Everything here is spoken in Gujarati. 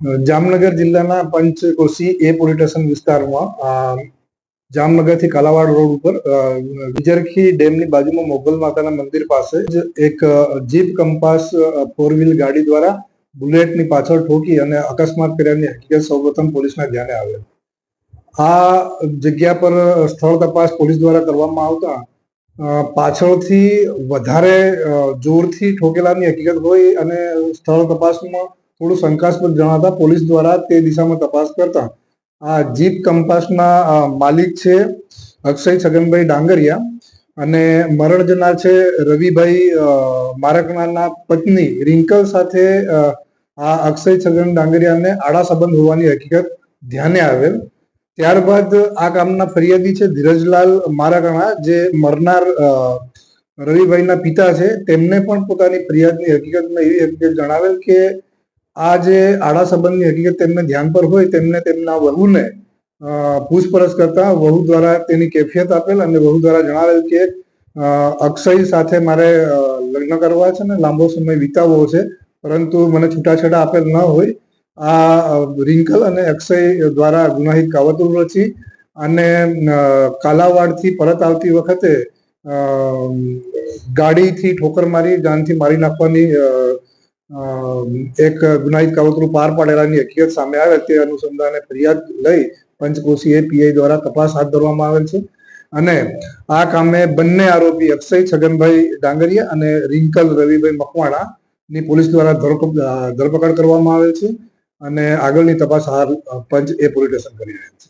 જામનગર જિલ્લાના પંચકોશી એ પોલીસ સ્ટેશન વિસ્તારમાં જામનગરથી કાલાવાડ રોડ ઉપર વિજરખી ડેમની બાજુમાં મોગલ માતાના મંદિર પાસે જ એક જીપ કંપાસ ફોર વ્હીલ ગાડી દ્વારા બુલેટની પાછળ ઠોકી અને અકસ્માત કર્યાની હકીકત સૌપ્રથમ પોલીસના ધ્યાને આવેલ આ જગ્યા પર સ્થળ તપાસ પોલીસ દ્વારા કરવામાં આવતા પાછળથી વધારે જોરથી ઠોકેલાની હકીકત હોય અને સ્થળ તપાસમાં થોડું શંકાસ્પદ જણાતા પોલીસ દ્વારા તે દિશામાં તપાસ કરતા આ જીપ કંપાસના માલિક છે અક્ષય છગનભાઈ ડાંગરિયા અને મરણ જનાર છે રવિભાઈ મારકણાના પત્ની રિંકલ સાથે આ અક્ષય છગન ડાંગરિયાને આડા સંબંધ હોવાની હકીકત ધ્યાને આવેલ. ત્યારબાદ આ કામના ફરિયાદી છે ધીરજલાલ મારકણા જે મરનાર રવિભાઈના પિતા છે તેમને પણ પોતાની ફરિયાદની હકીકતમાં એવી હકીકત જણાવેલ કે આ જે આડા સંબંધની હકીકત તેમને ધ્યાન પર હોય, તેમને તેમના વહુને પૂછપરછ કરતા વહુ દ્વારા તેની કેફિયત આપેલ અને વહુ દ્વારા જણાવેલ કે અક્ષય સાથે મારે લગ્ન કરવા છે ને, લાંબો સમય વિતાવવો છે, પરંતુ મને છૂટાછેડા આપેલ ન હોય. આ રિંકલ અને અક્ષય દ્વારા ગુનાહિત કાવતરું રચી અને કાલાવાડથી પરત આવતી વખતે ગાડીથી ઠોકર મારી, જાનથી મારી નાખવાની એક ગુનાહિત કાવતરું પાર પાડેલાની હકીકત સામે આવે તે અનુસંધાને ફરિયાદ લઈ પંચકોશી એ પીઆઈ દ્વારા તપાસ હાથ ધરવામાં આવેલ છે. અને આ કામે બંને આરોપી અક્ષય છગનભાઈ ડાંગરિયા અને રિંકલ રવિભાઈ મકવાણા ની પોલીસ દ્વારા ધરપકડ કરવામાં આવેલ છે અને આગળની તપાસ હાલ પંચ એ પોલીસ સ્ટેશન કરી રહ્યા છે.